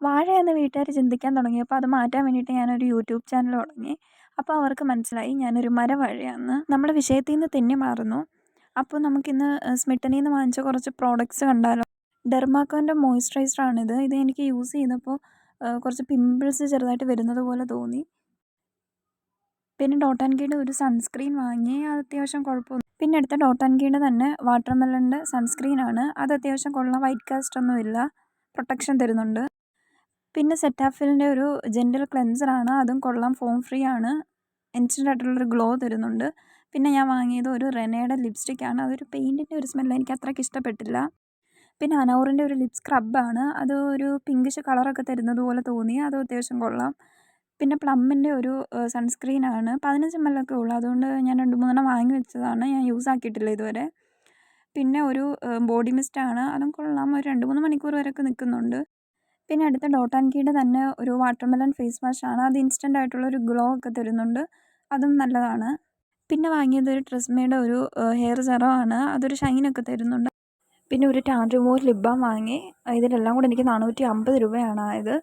വാഴ എന്ന് വീട്ടുകാർ ചിന്തിക്കാൻ തുടങ്ങിയപ്പോൾ അത് മാറ്റാൻ വേണ്ടിയിട്ട് ഞാനൊരു യൂട്യൂബ് ചാനൽ തുടങ്ങി. അപ്പോൾ അവർക്ക് മനസ്സിലായി ഞാനൊരു മരവാഴയാണെന്ന് നമ്മുടെ വിഷയത്തിൽ നിന്ന് തെന്നി മാറുന്നു. അപ്പോൾ നമുക്കിന്ന് സ്മിട്ടനിൽ നിന്ന് വാങ്ങിച്ച കുറച്ച് പ്രോഡക്റ്റ്സ് കണ്ടാലോ? ഡെർമാക്കോന്റെ മോയ്സ്ചറൈസറാണിത്. ഇത് എനിക്ക് യൂസ് ചെയ്തപ്പോൾ കുറച്ച് പിമ്പിൾസ് ചെറുതായിട്ട് വരുന്നത് പോലെ തോന്നി. പിന്നെ ഡോട്ട് ആൻഡ് കീയുടെ ഒരു സൺസ്ക്രീൻ വാങ്ങി. അത് അത്യാവശ്യം കുഴപ്പമൊന്നും പിന്നെ അടുത്ത ഡോട്ട് ആൻഡ് കീയുടെ തന്നെ വാട്ടർ സൺസ്ക്രീൻ സൺസ്ക്രീനാണ്. അത് അത്യാവശ്യം കൊള്ളാം. വൈറ്റ് കാസ്റ്റ് ഒന്നുമില്ല. പ്രൊട്ടക്ഷൻ തരുന്നുണ്ട്. പിന്നെ സെറ്റാഫിലിന്റെ ഒരു ജെന്റൽ ക്ലെൻസറാണ്. അതും കൊള്ളാം. ഫോം ഫ്രീ ആണ് ഇൻസ്റ്റന്റ് ആയിട്ടുള്ളൊരു ഗ്ലോ തരുന്നുണ്ട്. പിന്നെ ഞാൻ വാങ്ങിയത് ഒരു റെനയുടെ ലിപ്സ്റ്റിക്കാണ്. അതൊരു പെയിന്റിന്റെ ഒരു സ്മെല്ല് എനിക്ക് അത്രയ്ക്ക് ഇഷ്ടപ്പെട്ടില്ല. പിന്നെ അനൗറിന്റെ ഒരു ലിപ് സ്ക്രബാണ് അത് ഒരു പിങ്കിഷ് കളറൊക്കെ തരുന്നത് പോലെ തോന്നി. അത് അത്യാവശ്യം കൊള്ളാം. പിന്നെ പ്ലമ്മിന്റെ ഒരു സൺസ്ക്രീനാണ്. പതിനഞ്ച് എം എൽ ഒക്കെ ഉള്ളൂ. അതുകൊണ്ട് ഞാൻ രണ്ട് മൂന്നെണ്ണം വാങ്ങി വെച്ചതാണ്. ഞാൻ യൂസ് ആക്കിയിട്ടില്ല ഇതുവരെ. പിന്നെ ഒരു ബോഡി മിസ്റ്റാണ്. അതും കൊള്ളാം. ഒരു രണ്ട് മൂന്ന് മണിക്കൂർ വരെയൊക്കെ നിൽക്കുന്നുണ്ട്. പിന്നെ അടുത്ത ഡോട്ട് ആൻഡ് കീയുടെ തന്നെ ഒരു വാട്ടർമെലൺ ഫേസ് വാഷാണ് അത് ഇൻസ്റ്റന്റ് ആയിട്ടുള്ള ഒരു ഗ്ലോ ഒക്കെ തരുന്നുണ്ട്. അതും നല്ലതാണ്. പിന്നെ വാങ്ങിയത് ഒരു ട്രെസ്മയുടെ ഒരു ഹെയർ സെറമാണ് അതൊരു ഷൈനൊക്കെ തരുന്നുണ്ട്. പിന്നെ ഒരു ടാൻ റിമൂവർ ലിപ് ബാം വാങ്ങി. ഇതിലെല്ലാം കൂടെ എനിക്ക് നാനൂറ്റി അമ്പത് രൂപയാണ് ആയത്.